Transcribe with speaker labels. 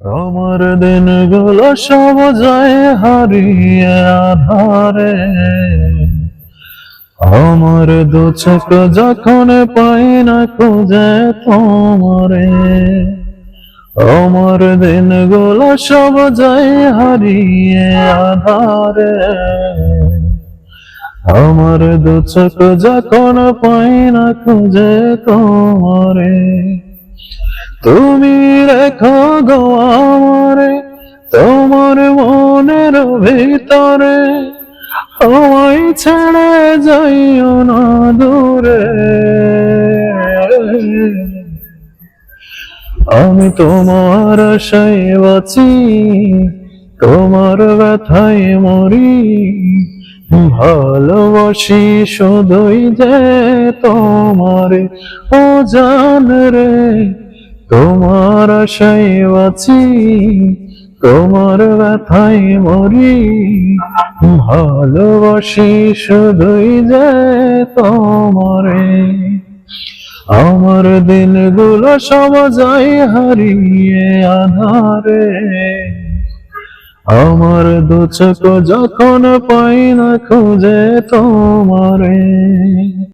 Speaker 1: আমার দিনগুলো সব যায় হারিয়ে আধারে। আমার দু চোখ যখন পাই না খুঁজে তোমারে। আমার দিনগুলো সব যায় হারিয়ে আধারে। আমার দু চোখ যখন পাই না খুঁজে তোমারে। তুমি রেখো গো আমারে, তোমার মনের ভিতরে। আমায় ছেড়ে যাইও না দূরে। আমি তোমার আশায় বাঁচি তোমার ব্যথায় মরি। ভালোবাসি শুধুই যে তোমার ও জান রে। তোমার আশায় বাঁচি তোমার ব্যথায় মরি। ভালোবাসি শুধুই যে তোমারে। আমার দিনগুলো যায় হারিয়ে আধারে। আমার দু যখন পাই না খুঁজে তোমারে।